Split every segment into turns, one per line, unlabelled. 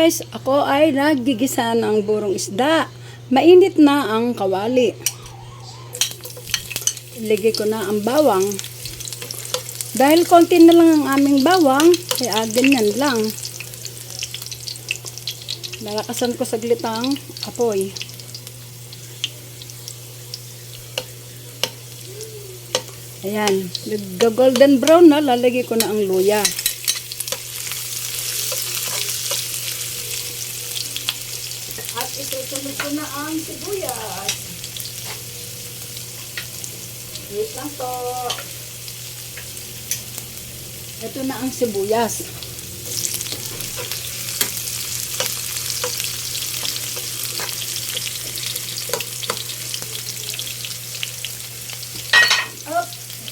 guys, ako ay naggigisa ng burong isda. Mainit na ang kawali. Iligay ko na ang bawang. Dahil konti na lang ang aming bawang, kaya ganyan lang. Lalakasan ko saglit ang apoy. Ayan, nag-golden brown na, lalagay ko na ang luya. At isusunod ko na ang sibuyas. Wait lang to. Ito na ang sibuyas. Up.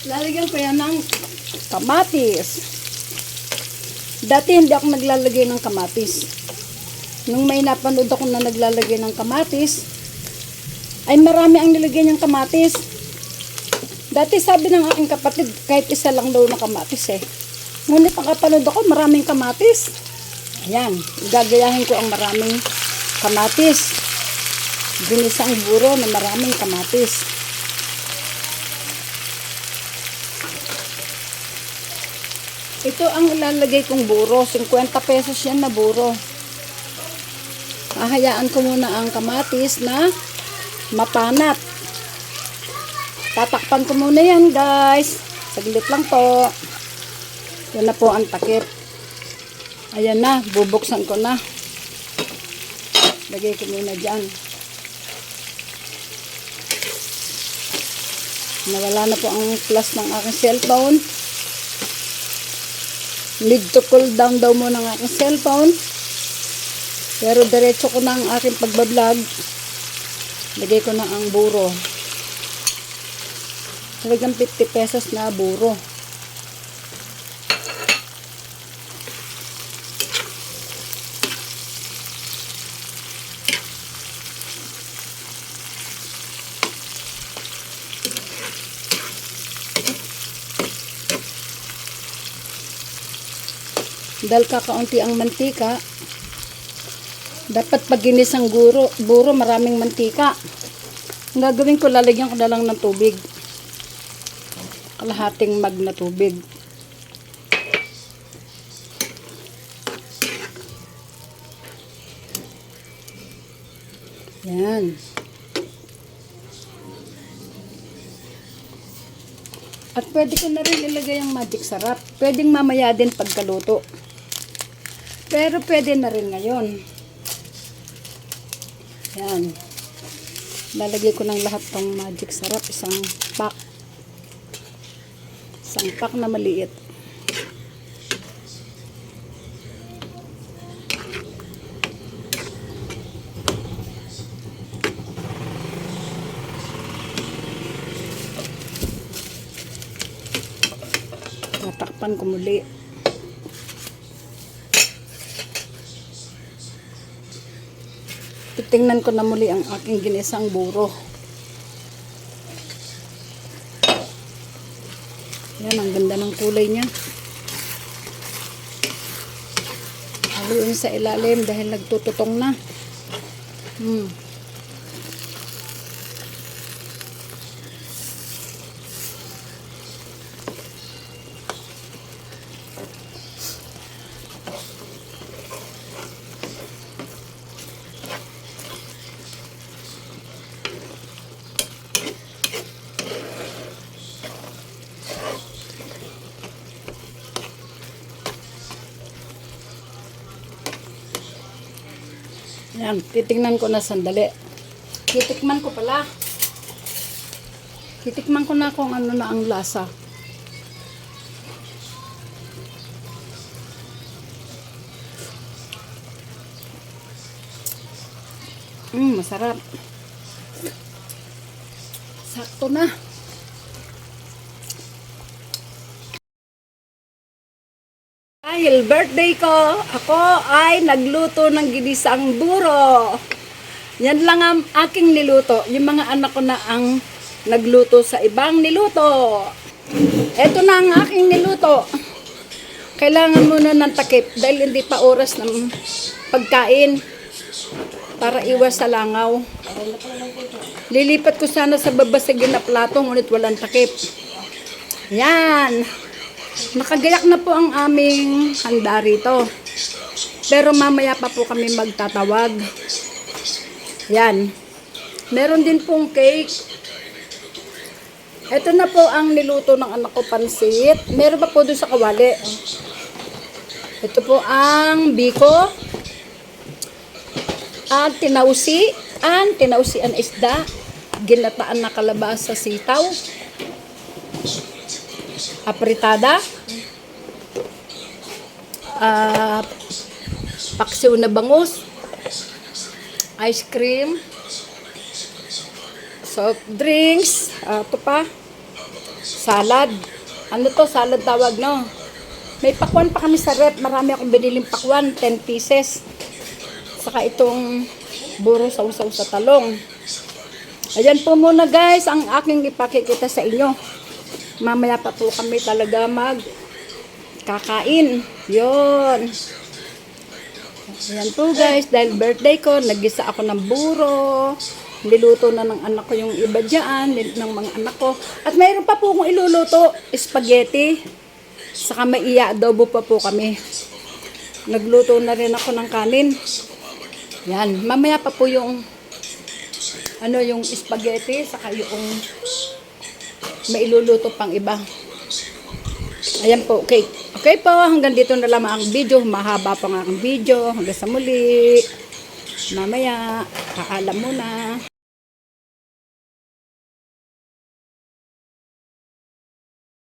Lalagyan ko yan ng kamatis. Dati hindi ako naglalagay ng kamatis. Nung may napanood ako na naglalagay ng kamatis, ay marami ang nilagay niyang kamatis. Dati sabi ng aking kapatid, kahit isa lang daw na kamatis eh. Ngunit ang kapanood ako, maraming kamatis. Ayan, gagayahin ko ang maraming kamatis. Ginisang buro na maraming kamatis. Ito ang ilalagay kong buro. 50 pesos yan na buro. Hahayaan ko muna ang kamatis na mapanat. Tatakpan ko muna yan guys. Saglit lang po. Yan na po ang takip. Ayan na, bubuksan ko na. Lagay ko muna dyan. Nawala na po ang plus ng aking cellphone. Need to cool down daw muna ng aking cellphone. Pero diretso ko na ang aking pagbablog. Lagay ko na ang buro. Talagang 50 pesos na buro. Dahil kakaunti ang mantika, dapat pag ginis ang guro, buro maraming mantika. Ang gagawin ko, lalagyan ko na lang ng tubig. Kalahating mag na tubig. Yan. At pwede ko na rin ilagay ang magic sarap. Pwedeng mamaya din pagkaluto. Pero pwede na rin ngayon. Yan. Lalagay ko ng lahat tong magic sarap. Isang pack. Isang pack na maliit. Tatakpan ko muli. Titingnan ko na muli ang aking ginisang buro. Yan, ang ganda ng kulay niya. Haluin sa ilalim dahil nagtututong na. Hmm. Yan, titingnan ko na sandali. Titikman ko pala. Titikman ko na kung ano na ang lasa. Mm, masarap. Sakto na. Dahil birthday ko, ako ay nagluto ng ginisang buro. Yan lang ang aking niluto. Yung mga anak ko na ang nagluto sa ibang niluto. Ito na ang aking niluto. Kailangan muna ng takip dahil hindi pa oras ng pagkain para iwas sa langaw. Lilipat ko sana sa babasagin na plato ngunit walang takip. Yan. Nakagayak na po ang aming handa rito. Pero mamaya pa po kami magtatawag. Yan. Meron din pong cake. Ito na po ang niluto ng anak ko pansit. Meron pa po doon sa kawali. Ito po ang biko. Ang tinausi. Ang tinausi ang isda. Ginataan na kalabasa sitaw. Apritada. Ah, paksiw na bangus. Ice cream. Soft drinks. Ah, ito pa. Salad. Ano to? Salad tawag, no? May pakwan pa kami sa rep. Marami akong biniling pakwan. 10 pieces. Saka itong buro sausaw sa talong. Ayan po muna guys ang aking ipakikita sa inyo. Mamaya pa po kami talaga mag kakain. Yon. Ayan po guys, dahil birthday ko, nagisa ako ng buro. Niluto na ng anak ko yung iba dyan, ng mga anak ko. At mayroon pa po akong iluluto, spaghetti. Saka may iya adobo pa po kami. Nagluto na rin ako ng kanin. Yan, mamaya pa po yung ano yung spaghetti saka yung may iluluto pang iba. Ayan po, okay. Okay po, hanggang dito na lamang ang video. Mahaba pa nga ang video. Hanggang sa muli. Mamaya, kaalam muna.